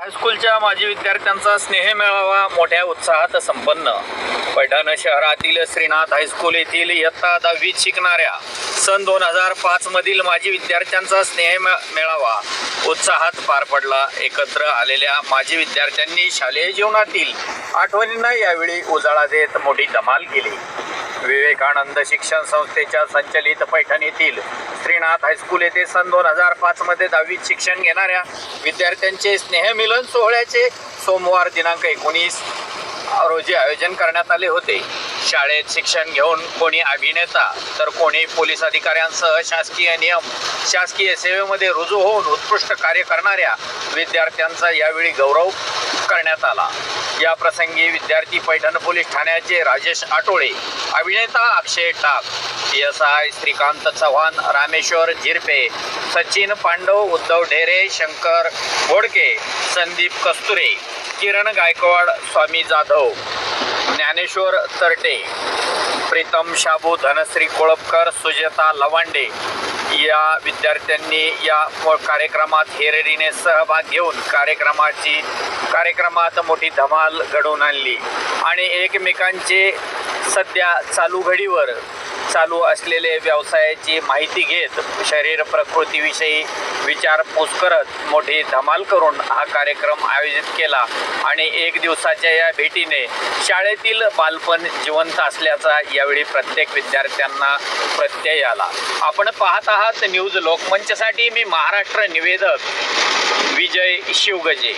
हायस्कूलच्या माजी विद्यार्थ्यांचा स्नेह मेळावा मोठ्या उत्साहात संपन्न. पैठण शहरातील श्रीनाथ हायस्कूल येथील इयत्ता दहावीत शिकणाऱ्या सन दोन हजार पाच मधील माजी विद्यार्थ्यांचा स्नेह मे- मेळावा उत्साहात पार पडला. एकत्र आलेल्या माजी विद्यार्थ्यांनी शालेय जीवनातील आठवणींना यावेळी उजाळा देत मोठी धमाल केली. विवेकानंद शिक्षण संस्थेच्या संचलित पैठण येथील श्रीनाथ हायस्कूल येथे सन दोन हजार पाच मध्ये दहावीत शिक्षण घेणाऱ्या विद्यार्थ्यांचे स्नेहमिलन सोहळ्याचे सोमवार दिनांक एकोणीस रोजी आयोजन करण्यात आले होते. शाळेत शिक्षण घेऊन कोणी अभिनेता तर कोणी पोलीस अधिकाऱ्यांसह शासकीय नियम शासकीय सेवेमध्ये रुजू होऊन उत्कृष्ट कार्य करणाऱ्या विद्यार्थ्यांचा यावेळी गौरव करण्यात आला. या प्रसंगी विद्यार्थी पैठण पोलीस ठाण्याचे राजेश आटोळे अभिनेता अक्षय टाक एस आय श्रीकांत चव्हाण रामेश्वर झिरपे सचिन पांडव उद्धव ढेरे शंकर घोडके संदीप कस्तुरे किरण गायकवाड स्वामी जाधव ज्ञानेश्वर तरटे. प्रीतम शाबू धनश्री कोळपकर सुजेता लवांडे या विद्यार्थ्यांनी या कार्यक्रमात हेरेरीने सहभाग घेऊन कार्यक्रमाची कार्यक्रमात मोठी धमाल घडवून आणली. आणि एकमेकांचे सध्या चालू घडीवर चालू असलेले व्यवसायाची माहिती घेत शरीर प्रकृतीविषयी विचारपूस करत मोठी धमाल करून हा कार्यक्रम आयोजित केला आणि एक दिवसाच्या या भेटीने शाळेतील बालपण जिवंत असल्याचा यावेळी प्रत्येक विद्यार्थ्यांना प्रत्यय आला. आपण पाहत आहात न्यूज लोकमंचसाठी मी महाराष्ट्र निवेदक विजय शिवगजे.